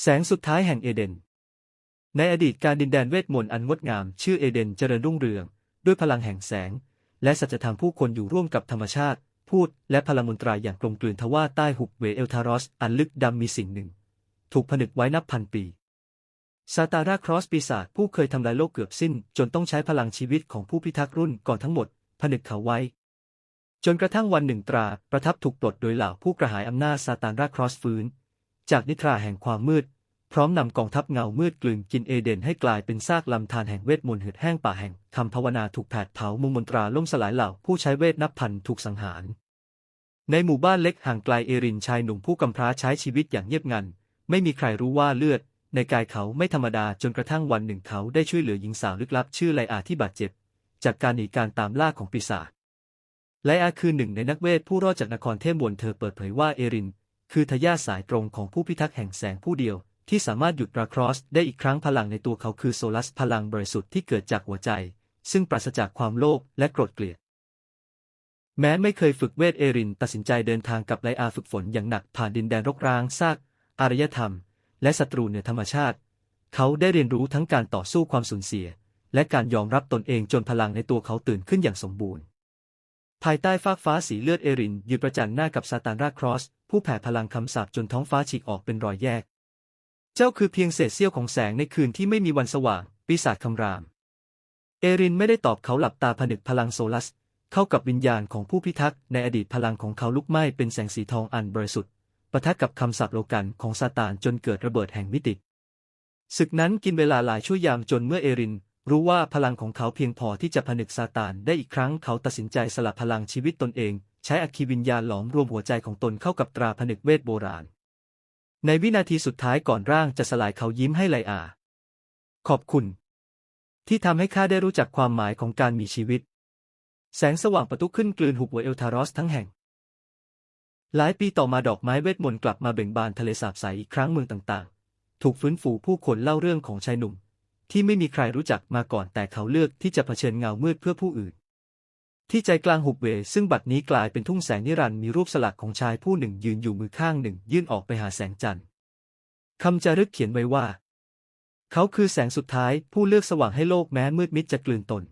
แสงสุดท้ายแห่งเอเดน ในอดีตการดินแดนเวทมนต์อันงดงาม ชื่อเอเดนเจริญรุ่งเรือง ด้วยพลังแห่งแสง และสัจธรรมผู้คนอยู่ร่วมกับธรรมชาติ พูดและพลังมนตราอย่างกลมกลืนทว่าใต้หุบเวเอลทารอส อันลึกดำมีสิ่งหนึ่ง ถูกผนึกไว้นับพันปีซาตาราครอสปีศาจผู้เคยทำลายโลกเกือบสิ้น จนต้องใช้พลังชีวิตของผู้พิทักษ์รุ่นก่อนทั้งหมด ผนึกเขาไว้ จนกระทั่งวันหนึ่งตราประทับถูกปลดโดยเหล่าผู้กระหายอำนาจซาตานราครอสฟื้น จากนิทราแห่งความมืด พร้อมนำกองทัพเงามืดกลืนกินเอเดนให้กลายเป็นซากลำธารแห่งเวทมนต์หืดแห้งป่าแห่งคำภาวนาถูกแผดเผามุงมนตราล่มสลายเหล่าผู้ใช้เวทนับพันถูกสังหาร ในหมู่บ้านเล็กห่างไกลเอรินชายหนุ่มผู้กำพร้าใช้ชีวิตอย่างเงียบงัน ไม่มีใครรู้ว่าเลือด ในกายเขาไม่ธรรมดาจนกระทั่งวันหนึ่งเขาได้ช่วยเหลือหญิงสาวลึกลับชื่อไลอาที่บาดเจ็บ จากการหนีการตามล่าของปีศาจไลอาคือหนึ่งในนักเวทผู้รอดจากนครเทพมนเธอเปิดเผยว่าเอริน คือทายาทสายตรงของผู้พิทักษ์แห่งแสงผู้เดียว ที่สามารถหยุดราครอสได้อีกครั้งพลังในตัวเขาคือโซลัสพลังบริสุทธิ์ที่เกิดจากหัวใจ ซึ่งปราศจากความโลภและโกรธเกลียด แม้ไม่เคยฝึกเวทเอริน ตัดสินใจเดินทางกับไลอาฝึกฝนอย่างหนักผ่านดินแดนรกร้างซากอารยธรรม และศัตรูเหนือธรรมชาติ เขาได้เรียนรู้ทั้งการต่อสู้ความสูญเสีย และการยอมรับตนเองจนพลังในตัวเขาตื่นขึ้นอย่างสมบูรณ์ ภายใต้ฟากฟ้าสีเลือดเอรินยืนประจันหน้ากับซาตานราครอส ผู้แผ่พลังคำสาปจนท้องฟ้าฉีกออกเป็นรอยแยก เจ้าคือเพียงเศษเสี้ยวของแสงในคืนที่ไม่มีวันสว่าง ปีศาจคำราม เอรินไม่ได้ตอบเขาหลับตาผนึกพลังโซลัส เข้ากับวิญญาณของผู้พิทักษ์ในอดีตพลังของเขาลุกไหม้เป็นแสงสีทองอันบริสุทธิ์ปะทะกับคำสาปโลกันของซาตานจนเกิดระเบิดแห่งมิติศึกนั้นกินเวลาหลายชั่วยามจนเมื่อเอริน รู้ว่าพลังของเขาเพียงพอที่จะผนึกซาตานได้อีกครั้งเขาตัดสินใจสละพลังชีวิตตนเอง ใช้อัคีวิญญาณหลอมรวมหัวใจของตนเข้ากับตราผนึกเวทโบราณ ในวินาทีสุดท้ายก่อนร่างจะสลายเขายิ้มให้ไลอา ขอบคุณ ที่ทำให้ข้าได้รู้จักความหมายของการมีชีวิต แสงสว่างประตุขึ้นกลืนหุบหัวเอลทารอสทั้งแห่ง หลายปีต่อมาดอกไม้เวทมนต์กลับมาเบ่งบานทะเลสาบใสอีกครั้งเมืองต่างๆ ถูกฟื้นฟูผู้คนเล่าเรื่องของชายหนุ่ม ที่ไม่มีใครรู้จักมาก่อนแต่เขาเลือกที่จะเผชิญเงามืดเพื่อผู้อื่น ที่ใจกลางหุบเวซึ่งบัดนี้กลายเป็นทุ่งแสงนิรันดร์มีรูปสลักของชายผู้หนึ่งยืนอยู่มือข้างหนึ่ง ยื่นออกไปหาแสงจันทร์คำจารึกเขียนไว้ว่า เขาคือแสงสุดท้ายผู้เลือกสว่างให้โลกแม้มืดมิดจะกลืนตน